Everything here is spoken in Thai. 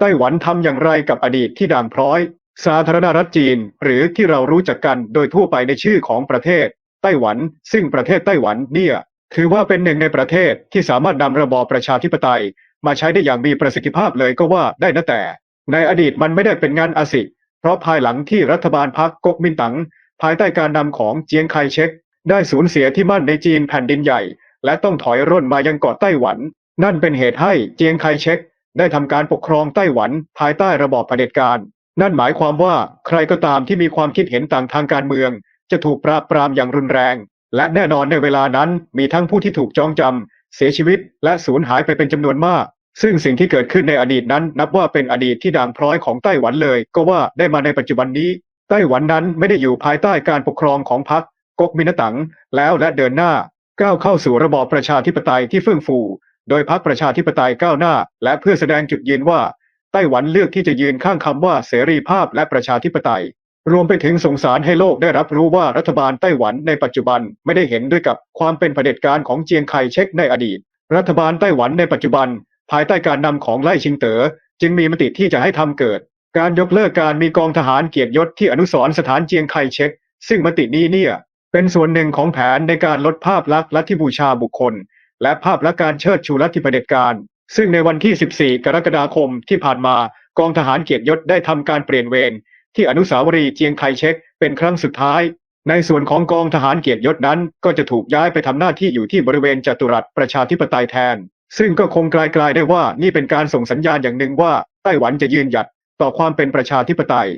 ไต้หวันทำอย่างไรกับอดีตที่ด่างพร้อย สาธารณรัฐจีน หรือที่เรารู้จักกันโดยทั่วไปในชื่อของประเทศ ไต้หวัน ซึ่งประเทศไต้หวันเนี่ย ถือว่าเป็นหนึ่งในประเทศที่สามารถนำระบอบประชาธิปไตย มาใช้ได้อย่างมีประสิทธิภาพเลยก็ว่าได้นะแต่ ในอดีตมันไม่ได้เป็นงานอาสิเพราะภายหลังที่รัฐบาลพรรคก๊กมินตั๋งภายใต้การนำของเจียงไคเชกได้สูญเสียที่มั่นในจีนแผ่นดินใหญ่ และต้องถอยร่นมายังเกาะไต้หวัน นั่นเป็นเหตุให้เจียงไคเชก ได้ทำการปกครองไต้หวันภายใต้ระบอบเผด็จการ นั่นหมายความว่าใครก็ตามที่มีความคิดเห็นต่างทางการเมือง จะถูกปราบปรามอย่างรุนแรง และแน่นอนในเวลานั้นมีทั้งผู้ที่ถูกจองจำเสียชีวิต และสูญหายไปเป็นจำนวนมาก ซึ่งสิ่งที่เกิดขึ้นในอดีตนั้น นับว่าเป็นอดีตที่ด่างพร้อยของไต้หวันเลย ก็ว่าได้มาในปัจจุบันนี้ ไต้หวันนั้นไม่ได้อยู่ภายใต้การปกครองของพรรคก๊กมินตั๋งแล้วและเดินหน้าก้าวเข้าสู่ระบอบประชาธิปไตยที่เฟื่องฟู โดยพรรคประชาธิปไตยก้าวหน้า และเพื่อแสดงจุดยืนว่า ไต้หวันเลือกที่จะยืนข้างคำว่าเสรีภาพและประชาธิปไตย รวมไปถึงส่งสารให้โลกได้รับรู้ว่ารัฐบาลไต้หวันในปัจจุบันไม่ได้เห็นด้วยกับความเป็นเผด็จการของเจียงไคเชกในอดีต รัฐบาลไต้หวันในปัจจุบัน ภายใต้การนำของไล่ชิงเต๋อจึงมีมติที่จะให้ทำเกิด การยกเลิกการมีกองทหารเกียรติยศที่อนุสรณ์สถานเจียงไคเชกซึ่งมตินี้เนี่ยเป็นส่วนหนึ่งของแผนในการลดภาพลักษณ์ลัทธิบูชาบุคคล และภาพลักษณ์การเชิดชูลัทธิเผด็จการ ซึ่งในวันที่ 14 กรกฎาคมที่ผ่านมากองทหารเกียรติยศได้ทำการเปลี่ยนเวรที่อนุสาวรีย์เจียงไคเชกเป็นครั้งสุดท้าย ในส่วนของกองทหารเกียรติยศนั้น ก็จะถูกย้ายไปทำหน้าที่อยู่ที่บริเวณจัตุรัสประชาธิปไตยแทน ซึ่งก็คงกลายๆได้ว่านี่เป็นการส่งสัญญาณอย่างหนึ่งว่าไต้หวันจะยืนหยัดต่อความเป็นประชาธิปไตย